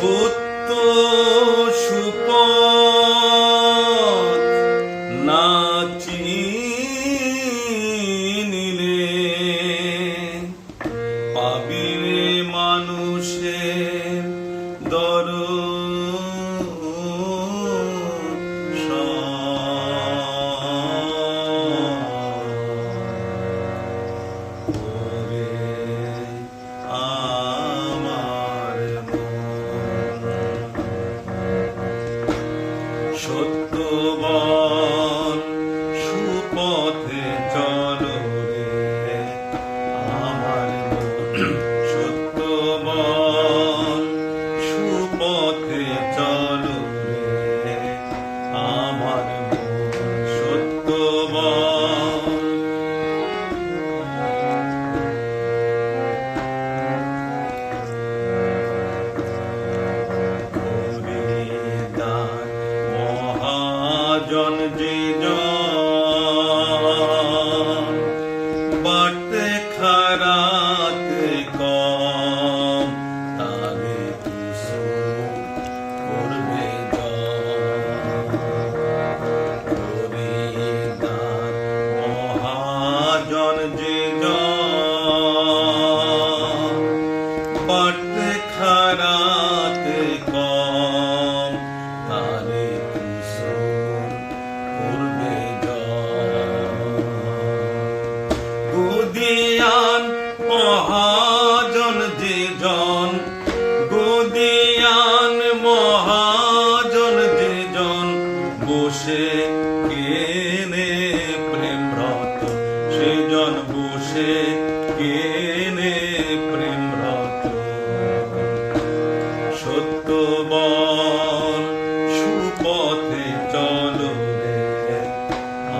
সত্য সুপথ না চিনিলে পাবিরে মানুষের দর Show. মহাজন যে জন বাড়তে খারাতে কম তারে কিছু করবে মহাজন যে জন বাড়তে দুজন, গুদিয়ান মহাজন দুজন বসে কেনে প্রেম রত সেজন বসে কেনে প্রেম রত সত্য বল, সুপথ